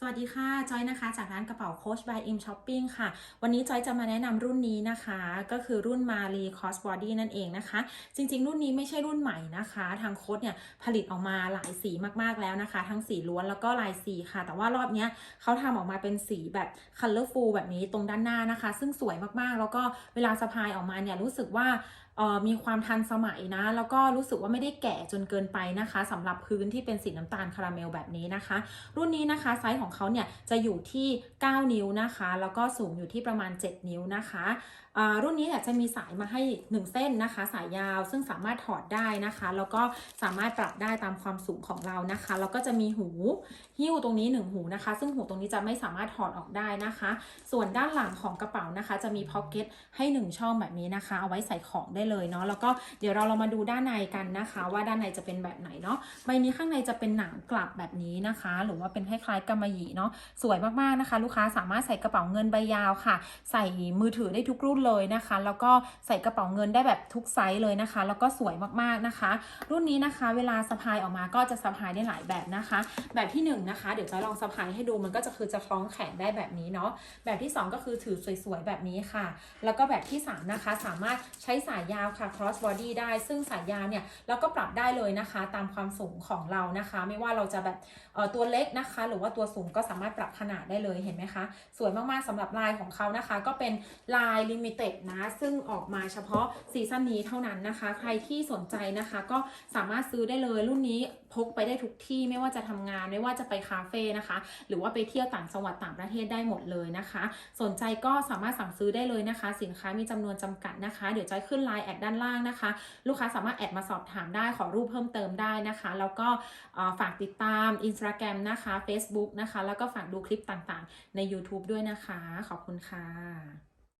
สวัสดีค่ะ จอยนะคะ จากร้านกระเป๋าโค้ช by im shopping ค่ะ วันนี้จอยจะมาแนะนำรุ่นนี้นะคะ ก็คือรุ่นมารีคอสบอดี้นั่นเองนะคะ จริง ๆ รุ่นนี้ไม่ใช่รุ่นใหม่นะคะ ทางโคชเนี่ยผลิตออกมาหลายสีมากๆแล้วนะคะ ทั้งสีล้วนแล้วก็ลายสีค่ะ แต่ว่ารอบเนี้ยเขาทำออกมาเป็นสีแบบ colorful แบบนี้ตรงด้านหน้านะคะ ซึ่งสวยมากๆ แล้วก็เวลาสะพายออกมาเนี่ยรู้สึกว่า มีความทันสมัยนะ แล้วก็รู้สึกว่าไม่ได้แก่จนเกินไปนะคะสำหรับพื้นที่เป็นสีน้ำตาลคาราเมลแบบนี้นะคะ รุ่นนี้นะคะไซส์ของเขาเนี่ยจะอยู่ที่ 9 นิ้วนะคะ แล้วก็สูงอยู่ที่ประมาณ 7 นิ้วนะคะรุ่นนี้เนี่ยจะมีสายมาให้ 1 เส้นนะคะ สายยาวซึ่งสามารถถอดได้นะคะ แล้วก็สามารถปรับได้ตามความสูงของเรานะคะ แล้วก็จะมีหูหิ้วตรงนี้ 1 หูนะคะ ซึ่งหูตรงนี้จะไม่สามารถถอดออกได้นะคะ ส่วนด้านหลังของกระเป๋านะคะ จะมีพ็อกเก็ตให้ 1 ช่องแบบนี้นะคะ เอาไว้ใส่ของได้เลยเนาะแล้วก็เดี๋ยวเราเรามาดูด้านในกันนะคะ ว่าด้านในจะเป็นแบบไหนเนาะใบนี้ข้างในจะเป็นหนังกลับแบบนี้นะคะ หรือว่าเป็นคล้ายๆกำมะหยี่เนาะสวยมากๆนะคะ ลูกค้าสามารถใส่กระเป๋าเงินใบยาวค่ะ ใส่มือถือได้ทุกรุ่นเลยนะคะ แล้วก็ใส่กระเป๋าเงินได้แบบทุกไซส์เลยนะคะ แล้วก็สวยมากๆนะคะ รุ่นนี้นะคะ เวลาสะพายออกมาก็จะสะพายได้หลายแบบนะคะ แบบที่หนึ่งนะคะเดี๋ยวจะลองสะพายให้ดูมันก็จะคือจะคล้องแขนได้แบบนี้เนาะแบบที่สองก็คือถือสวยๆแบบนี้ค่ะ แล้วก็แบบที่สามนะคะสามารถใช้สายยาวค่ะ cross body ได้ ซึ่งสายยาวเนี่ยเราก็ปรับได้เลยนะคะ ตามความสูงของเรานะคะ ไม่ว่าเราจะแบบเอ่อตัวเล็กนะคะ หรือว่าตัวสูงก็สามารถปรับขนาดได้เลยเห็นไหมคะ สวยมากๆสำหรับลายของเขานะคะ ก็เป็นลายลิมิเต็ดนะ ซึ่งออกมาเฉพาะซีซั่นนี้เท่านั้นนะคะ ใครที่สนใจนะคะ ก็สามารถซื้อได้เลยรุ่นนี้พกไปได้ทุกที่ไม่ว่าจะทำงานไม่ว่าจะไปคาเฟ่นะคะ หรือว่าไปเที่ยวต่างจังหวัดต่างประเทศได้หมดเลยนะคะ สนใจก็สามารถสั่งซื้อได้เลยนะคะ สินค้ามีจำนวนจำกัดนะคะ เดี๋ยวจะขึ้นไลน์แอดด้านล่างนะคะ ลูกค้าสามารถแอดมาสอบถามได้ขอรูปเพิ่มเติมได้นะคะ แล้วก็ฝากติดตาม Instagram นะคะ Facebook นะคะ แล้วก็ฝากดูคลิปต่างๆ ใน YouTube ด้วยนะคะ ขอบคุณค่ะ